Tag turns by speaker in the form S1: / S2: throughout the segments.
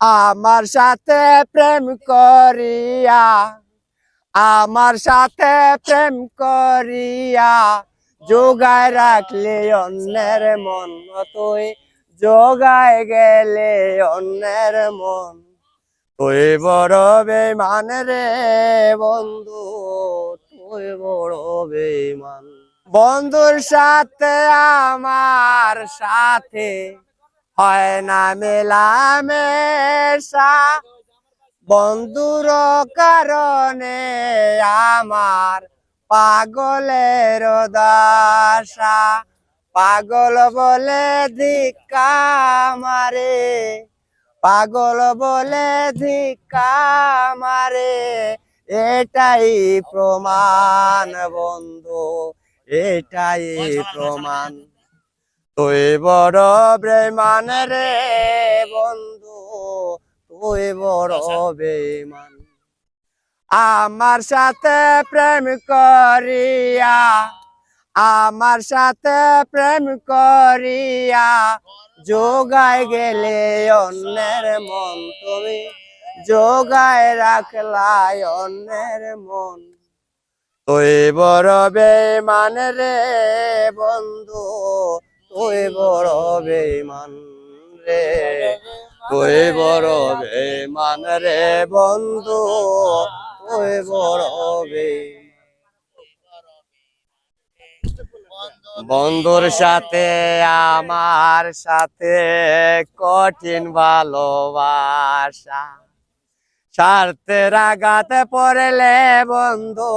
S1: আমার সাথে প্রেম করিয়া, আমার সাথে প্রেম করিয়া যোগায় রাখলে অন্যের মন, তুই যোগায় গেলে অন্যের মন। তুই বড় বেমান রে বন্ধু, তুই বড় বেমান বন্ধুর সাথে, আমার সাথে হয় না মেলামেশা। বন্ধুর কারণে আমার পাগলের দাসা পাগল বলে ধিক্কা মারে। পাগল বলে ধিক্কা মারে। এটাই প্রমাণ বন্ধু এটাই প্রমাণ। তুই বড় বেমান রে বন্ধু তুই বড় বেমান আমার সাথে প্রেম করিয়া আমার সাথে প্রেম করিয়া যোগায় গেলে অন্যের মন তুমি যোগায় রাখলাই অন্যের মন। তুই বড় বেমান রে বন্ধু তুই বড় বেমান রে? তুই বড় বেমান রে বন্ধু? তুই বড় বেমান বন্ধুর সাথে, আমার সাথে কঠিন ভালোবাসা। স্বার্থের আঘাতে পড়লে বন্ধু,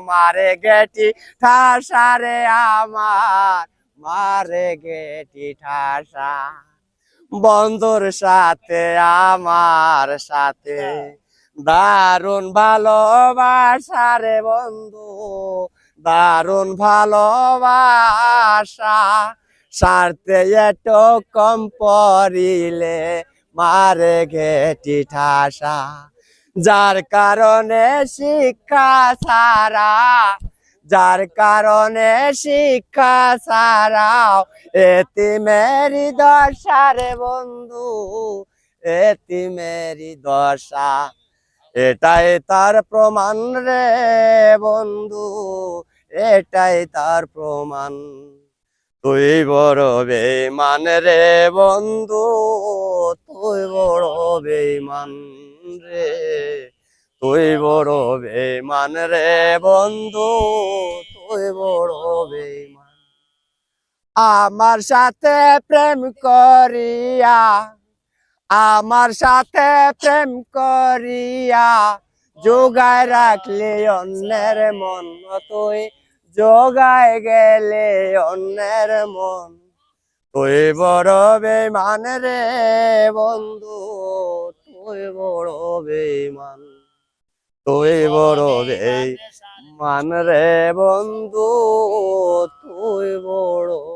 S1: মারে গেটি ঠাসারে আমার মারে গেটি ঠাসা। বন্ধুর সাথে, আমার সাথে। দারুণ ভালোবাসা রে বন্ধু, দারুণ ভালোবাসা। স্বার্থে এটো কম পড়িলে মারে গেটি ঠাসা। যার কারণে শিক্ষা সারা যার কারণে শিক্ষা সারাও এতি মেরি দশা রে বন্ধু, এতি মেরি দশা। এটাই তার প্রমাণ রে বন্ধু, এটাই তার প্রমাণ। তুই বড় বেমান রে বন্ধু, তুই বড় বেমান রে। তুই বড় বেমান রে বন্ধু, তুই বড় বেমান আমার সাথে প্রেম করিয়া, আমার সাথে প্রেম করিয়া, যোগায় রাখলে অন্যের মন, তুই যোগায় গেলে অন্যের মন। তুই বড় বেমান রে বন্ধু, তুই বড় বেমান তুই বড় বেমান রে বন্ধু তুই বড়